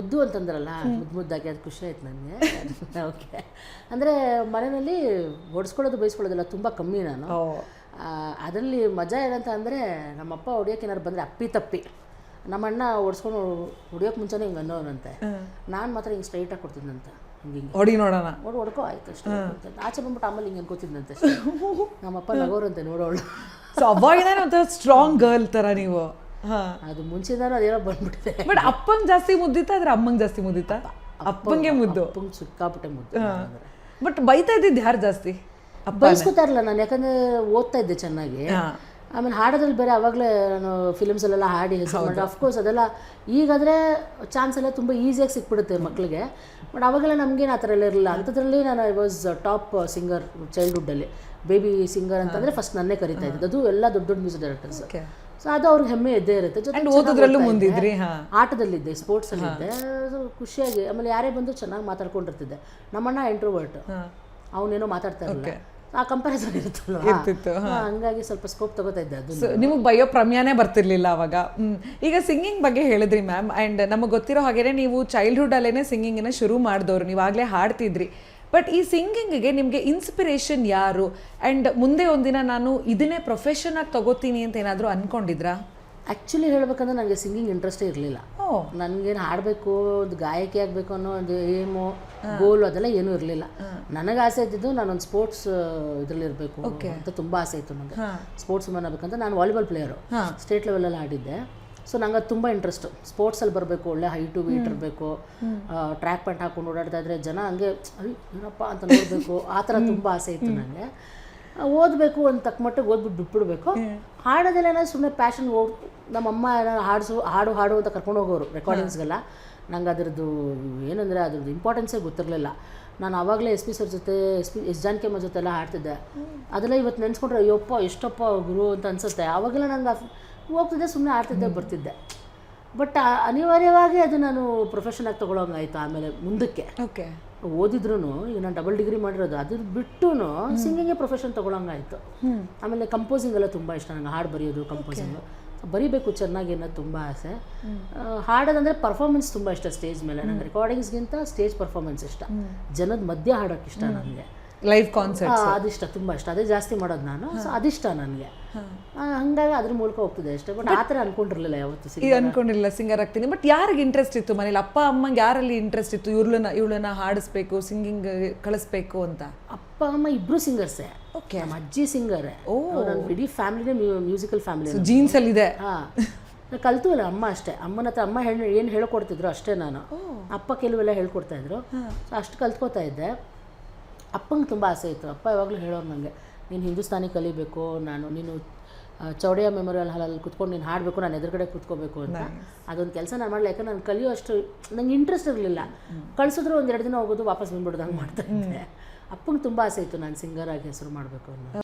ಮುದ್ದು ಅಂತಂದ್ರಲ್ಲ ಮುದ್ದು ಮುದ್ದಾಗಿ ಅದು ಖುಷಿ ಆಯ್ತು ನನಗೆ ಓಕೆ ಅಂದರೆ ಮನೆಯಲ್ಲಿ ಹೊಡ್ಸ್ಕೊಳ್ಳೋದು ಬಯಸ್ಕೊಳ್ಳೋದಿಲ್ಲ ತುಂಬ ಕಮ್ಮಿ ನಾನು. ಅದರಲ್ಲಿ ಮಜಾ ಏನಂತ ಅಂದರೆ ನಮ್ಮಪ್ಪ ಹೊಡಿಯೋಕೆ ಏನಾರು ಬಂದರೆ ಅಪ್ಪಿ ತಪ್ಪಿ. ನಮ್ಮ ಅಣ್ಣ ಓಡಿಸ್ಕೊಂಡು ಹೊಡಿಯೋಕೆ ಮುಂಚೆನೇ ಹಿಂಗೆ ಅನ್ನೋನಂತೆ. ನಾನು ಮಾತ್ರ ಹಿಂಗೆ ಸ್ಟ್ರೈಟಾಗಿ ಕೊಡ್ತಿದ್ದಂತೆ ಹಿಂಗೆ ಹೊಡಿ ನೋಡೋಣ. ನೋಡು ಹೊಡ್ಕೋ ಆಯ್ತು ಅಷ್ಟೇ. ಆಚೆ ಬಂದ್ಬಿಟ್ಟು ಆಮೇಲೆ ಹಿಂಗೆ ಅನ್ಕೋತಿದ್ದಂತೆ ನಮ್ಮಪ್ಪ ನಗೋರಂತೆ ನೋಡೋಳು. ಸೊ ಅವಾಗಿನ ಒಂಥರ ಸ್ಟ್ರಾಂಗ್ ಗರ್ಲ್ ತರ ನೀವು. ಅದು ಮುಂಚೆದಾನು ಅದೇನೋ ಬಂದ್ಬಿಟ್ಟಿದೆ. ಬಟ್ ಅಪ್ಪಂಗೆ ಜಾಸ್ತಿ ಮುದ್ದಿತ್ತ ಆದ್ರೆ ಅಮ್ಮಂಗ್ ಜಾಸ್ತಿ ಮುದ್ದಿತ್ತ? ಅಪ್ಪಂಗೆ ಮುದ್ದು. ಅಪ್ಪಂಗೆ ಸಿಕ್ಕಾಪಟ್ಟೆ ಮುದ್ದು. ಬಟ್ ಬೈತಾ ಇದ್ದಿದ್ದು ಯಾರು ಜಾಸ್ತಿ? ಬಯಸ್ಕೊತಾ ಇರಲಿಲ್ಲ ನಾನು ಯಾಕಂದ್ರೆ ಓದ್ತಾ ಇದ್ದೆ ಚೆನ್ನಾಗಿ. ಆಮೇಲೆ ಹಾಡೋದ್ರಲ್ಲಿ ಬೇರೆ ಅವಾಗಲೇ ನಾನು ಫಿಲಮ್ಸಲ್ಲೆಲ್ಲ ಹಾಡಿ ಹೆಸರು ಮಾಡಿ ಅಫ್ಕೋರ್ಸ್ ಅದೆಲ್ಲ ಈಗಾದರೆ ಚಾನ್ಸ್ ಎಲ್ಲ ತುಂಬ ಈಸಿಯಾಗಿ ಸಿಕ್ಬಿಡುತ್ತೆ ಮಕ್ಕಳಿಗೆ ಬಟ್ ಅವಾಗೆಲ್ಲ ನಮಗೇನು ಆ ಥರ ಎಲ್ಲ ಇರಲಿಲ್ಲ. ಅಂಥದ್ರಲ್ಲಿ ನಾನು ಐ ವಾಸ್ ಟಾಪ್ ಸಿಂಗರ್ ಚೈಲ್ಡ್ಹುಡ್ಡಲ್ಲಿ ಬೇಬಿ ಸಿಂಗರ್ ಅಂತಂದರೆ ಫಸ್ಟ್ ನನ್ನೇ ಕರಿತಾ ಇದ್ದಿದ್ದು. ಅದು ಎಲ್ಲ ದೊಡ್ಡ ದೊಡ್ಡ ಮ್ಯೂಸಿಕ್ ಡೈರೆಕ್ಟರ್ಸ್. ಸೊ ಅದು ಅವ್ರಿಗೆ ಹೆಮ್ಮೆ ಇದ್ದೇ ಇರುತ್ತೆ. ಜೊತೆ ಅಂಡ್ ಸ್ಪೋರ್ಟ್ಸ್ ಓದೋದ್ರಲ್ಲೂ ಇದ್ದೆ. ಮುಂದಿದ್ರಿ ಆಟದಲ್ಲಿದ್ದೆ ಸ್ಪೋರ್ಟ್ಸಲ್ಲಿದ್ದೆ ಅದು ಖುಷಿಯಾಗಿ ಆಮೇಲೆ ಯಾರೇ ಬಂದು ಚೆನ್ನಾಗಿ ಮಾತಾಡ್ಕೊಂಡಿರ್ತಿದ್ದೆ. ನಮ್ಮಣ್ಣ ಇಂಟ್ರೋವರ್ಟ್ ಅವನೇನೋ ಮಾತಾಡ್ತಾ ಇರಲಿಲ್ಲ. ಆ ಕಂಪ್ಯಾರಿಸನ್ ಇರುತ್ತಲ್ಲ ಇರ್ತಿತ್ತು, ಹಂಗಾಗಿ ಸ್ವಲ್ಪ ಸ್ಕೋಪ್ ತಗೋತಾ ಇದ್ದೆ ಅದು ನಿಮಗೆ ಬಯೋ ಪ್ರಮ್ಯಾನೇ ಬರ್ತಿರ್ಲಿಲ್ಲ ಅವಾಗ. ಈಗ ಸಿಂಗಿಂಗ್ ಬಗ್ಗೆ ಹೇಳಿದ್ರಿ ಮ್ಯಾಮ್ ಆ್ಯಂಡ್ ನಮಗೆ ಗೊತ್ತಿರೋ ಹಾಗೇನೆ ನೀವು ಚೈಲ್ಡ್ಹುಡ್ ಅಲ್ಲೇನೆ ಸಿಂಗಿಂಗನ್ನ ಶುರು ಮಾಡಿದವರು. ನೀವಾಗಲೇ ಹಾಡ್ತಿದ್ರಿ. ಬಟ್ ಈ ಸಿಂಗಿಂಗ್ಗೆ ನಿಮಗೆ ಇನ್ಸ್ಪಿರೇಷನ್ ಯಾರು? ಆ್ಯಂಡ್ ಮುಂದೆ ಒಂದಿನ ನಾನು ಇದನ್ನೇ ಪ್ರೊಫೆಷನ್ ಆಗಿ ತಗೋತೀನಿ ಅಂತ ಏನಾದರೂ ಅನ್ಕೊಂಡಿದ್ರಾ? ಆ್ಯಕ್ಚುಲಿ ಹೇಳ್ಬೇಕಂದ್ರೆ ನನಗೆ ಸಿಂಗಿಂಗ್ ಇಂಟ್ರೆಸ್ಟೇ ಇರಲಿಲ್ಲ. ನನಗೇನು ಹಾಡಬೇಕು ಒಂದು ಗಾಯಕಿ ಆಗಬೇಕು ಅನ್ನೋ ಒಂದು ಏಮು ಗೋಲು ಅದೆಲ್ಲ ಏನೂ ಇರಲಿಲ್ಲ. ನನಗೆ ಆಸೆ ಇದ್ದಿದ್ದು ನಾನೊಂದು ಸ್ಪೋರ್ಟ್ಸ್ ಇದರಲ್ಲಿ ಇರಬೇಕು ಅಂತ ತುಂಬ ಆಸೆ ಇತ್ತು ನನಗೆ. ಸ್ಪೋರ್ಟ್ಸ್ ವುಮನ್ ಆಗಬೇಕಂತ ನಾನು ವಾಲಿಬಾಲ್ ಪ್ಲೇಯರು ಸ್ಟೇಟ್ ಲೆವೆಲಲ್ಲಿ ಆಡಿದ್ದೆ. ಸೊ ನಂಗೆ ಅದು ತುಂಬ ಇಂಟ್ರೆಸ್ಟ್ ಸ್ಪೋರ್ಟ್ಸಲ್ಲಿ ಬರಬೇಕು ಒಳ್ಳೆ ಹೈಟು ವೇಟ್ ಇರಬೇಕು. ಟ್ರ್ಯಾಕ್ ಪ್ಯಾಂಟ್ ಹಾಕೊಂಡು ಓಡಾಡ್ತಾ ಇದ್ರೆ ಜನ ಹಂಗೆ ಅಯ್ಯೋ ಏನಪ್ಪ ಅಂತ ನೋಡಬೇಕು. ಆ ಥರ ತುಂಬ ಆಸೆ ಇತ್ತು ನನಗೆ ಓದಬೇಕು ಒಂದು ತಕ್ಕ ಮಟ್ಟಿಗೆ ಓದ್ಬಿಟ್ಟು ಬಿಟ್ಬಿಡ್ಬೇಕು. ಹಾಡೋದೆಲ್ಲ ಸುಮ್ಮನೆ ಪ್ಯಾಷನ್ ಹೋಗಿ ನಮ್ಮಮ್ಮ ಏನಾದ್ರು ಹಾಡಿಸು ಹಾಡು ಹಾಡು ಅಂತ ಕರ್ಕೊಂಡು ಹೋಗೋರು ರೆಕಾರ್ಡಿಂಗ್ಸ್ಗೆಲ್ಲ ನಂಗೆ ಅದರದ್ದು ಏನಂದರೆ ಅದ್ರದ್ದು ಇಂಪಾರ್ಟೆನ್ಸೇ ಗೊತ್ತಿರಲಿಲ್ಲ. ನಾನು ಆವಾಗಲೇ ಎಸ್ ಪಿ ಸರ್ ಜೊತೆ ಎಸ್ ಪಿ ಎಸ್ ಜಾನಕಿಯಮ್ಮ ಜೊತೆ ಎಲ್ಲ ಹಾಡ್ತಿದ್ದೆ. ಅದೆಲ್ಲ ಇವತ್ತು ನೆನೆಸ್ಕೊಂಡ್ರೆ ಅಯ್ಯಪ್ಪ ಎಷ್ಟಪ್ಪ ಗುರು ಅಂತ ಅನ್ಸುತ್ತೆ. ಆವಾಗೆಲ್ಲ ನಂಗೆ ಹೋಗ್ತಿದ್ದೆ ಸುಮ್ಮನೆ ಆಡ್ತಿದ್ದೆ ಬರ್ತಿದ್ದೆ. ಬಟ್ ಅನಿವಾರ್ಯವಾಗಿ ಅದು ನಾನು ಪ್ರೊಫೆಷನಾಗಿ ತೊಗೊಳಂಗಾಯ್ತು ಆಮೇಲೆ ಮುಂದಕ್ಕೆ. ಓಕೆ ಓದಿದ್ರು ಈಗ ನಾನು ಡಬಲ್ ಡಿಗ್ರಿ ಮಾಡಿರೋದು ಅದ್ರ ಬಿಟ್ಟು ಸಿಂಗಿಂಗೇ ಪ್ರೊಫೆಷನ್ ತೊಗೊಳಂಗಾಯ್ತು ಆಮೇಲೆ ಕಂಪೋಸಿಂಗ್ ಎಲ್ಲ ತುಂಬ ಇಷ್ಟ ನನಗೆ ಹಾಡು ಬರೆಯೋದು ಕಂಪೋಸಿಂಗ್ ಬರಿಬೇಕು ಚೆನ್ನಾಗಿ ಅನ್ನೋದು ತುಂಬ ಆಸೆ. ಹಾಡೋದಂದರೆ ಹಾಡೋದಂದ್ರೆ ಪರ್ಫಾರ್ಮೆನ್ಸ್ ತುಂಬ ಇಷ್ಟ ಸ್ಟೇಜ್ ಮೇಲೆ. ನನಗೆ ರೆಕಾರ್ಡಿಂಗ್ಸ್ಗಿಂತ ಸ್ಟೇಜ್ ಪರ್ಫಾರ್ಮೆನ್ಸ್ ಇಷ್ಟ. ಜನದ ಮಧ್ಯೆ ಹಾಡೋಕೆ ಇಷ್ಟ ನನಗೆ ಲೈವ್ ಕಾನ್ಸರ್ಟ್ ಅದಿಷ್ಟ ತುಂಬ ಇಷ್ಟ. ಅದೇ ಜಾಸ್ತಿ ಮಾಡೋದು ನಾನು. ಸೊ ಅದಿಷ್ಟ ನನಗೆ. ಹಂಗಾಗಿ ಅದ್ರ ಮೂಲಕ ಹೋಗ್ತದೆ ಅಷ್ಟೇ. ಬಟ್ ಆ ಥರ ಅನ್ಕೊಂಡಿರ್ಲಿಲ್ಲ ಯಾವತ್ತು ಸಿಂಗ್ ಈಗ ಅನ್ಕೊಂಡಿಲ್ಲ ಸಿಂಗರ್ ಆಗ್ತೀನಿ. ಬಟ್ ಯಾರಿಗೆ ಇಂಟ್ರೆಸ್ಟ್ ಇತ್ತು ಮನೇಲಿ? ಅಪ್ಪ ಅಮ್ಮಂಗೆ ಯಾರಲ್ಲಿ ಇಂಟ್ರೆಸ್ಟ್ ಇತ್ತು? ಇವ್ಳನ್ನ ಇವಳನ್ನ ಹಾಡಿಸ್ಬೇಕು ಸಿಂಗಿಂಗ್ ಕಳಿಸ್ಬೇಕು ಅಂತ? ಅಪ್ಪ ಅಮ್ಮ ಇಬ್ರು ಸಿಂಗರ್ಸೇ ಓಕೆ ನಮ್ಮ ಅಜ್ಜಿ ಸಿಂಗರೇ ನನ್ನ ಇಡೀ ಫ್ಯಾಮಿಲಿನೇ ಮ್ಯೂಸಿಕಲ್ ಫ್ಯಾಮಿಲಿ ಜೀನ್ಸ್ ಅಲ್ಲಿ ಇದೆ ಹಾಂ. ಕಲ್ತು ಅಲ್ಲ ಅಮ್ಮ ಅಷ್ಟೇ. ಅಮ್ಮನ ಹತ್ರ ಅಮ್ಮ ಏನು ಹೇಳ್ಕೊಡ್ತಿದ್ರು ಅಷ್ಟೇ ನಾನು. ಅಪ್ಪ ಕೆಲವೆಲ್ಲ ಹೇಳ್ಕೊಡ್ತಾ ಇದ್ರು. ಸೊ ಅಷ್ಟು ಕಲ್ತ್ಕೋತಾ ಇದ್ದೆ. ಅಪ್ಪಂಗೆ ತುಂಬ ಆಸೆ ಇತ್ತು. ಅಪ್ಪ ಯಾವಾಗಲೂ ಹೇಳೋರು ನನಗೆ ನೀನು ಹಿಂದೂಸ್ತಾನಿ ಕಲಿಬೇಕು ನಾನು ನೀನು ಚೌಡಯ್ಯ ಮೆಮೋರಿಯಲ್ ಹಾಲಲ್ಲಿ ಕುತ್ಕೊಂಡು ನೀನು ಹಾಡಬೇಕು ನಾನು ಎದುರುಗಡೆ ಕೂತ್ಕೋಬೇಕು ಅಂತ. ಅದೊಂದು ಕೆಲಸ ನಾನು ಮಾಡಲಿ ಯಾಕಂದ್ರೆ ನಾನು ಕಲಿಯೋ ಅಷ್ಟು ನಂಗೆ ಇಂಟ್ರೆಸ್ಟ್ ಇರಲಿಲ್ಲ. ಕಳಿಸಿದ್ರು ಒಂದೆರಡು ದಿನ ಹೋಗೋದು ವಾಪಸ್ ಬಂದ್ಬಿಡ್ದಂಗೆ ಹಂಗೆ ಮಾಡ್ತಾ ಇದ್ದೆ. ಅಪ್ಪಂಗೆ ತುಂಬ ಆಸೆ ಇತ್ತು ನಾನು ಸಿಂಗರಾಗಿ ಆಗಿ ಹೆಸರು ಮಾಡಬೇಕು ಅನ್ನೋ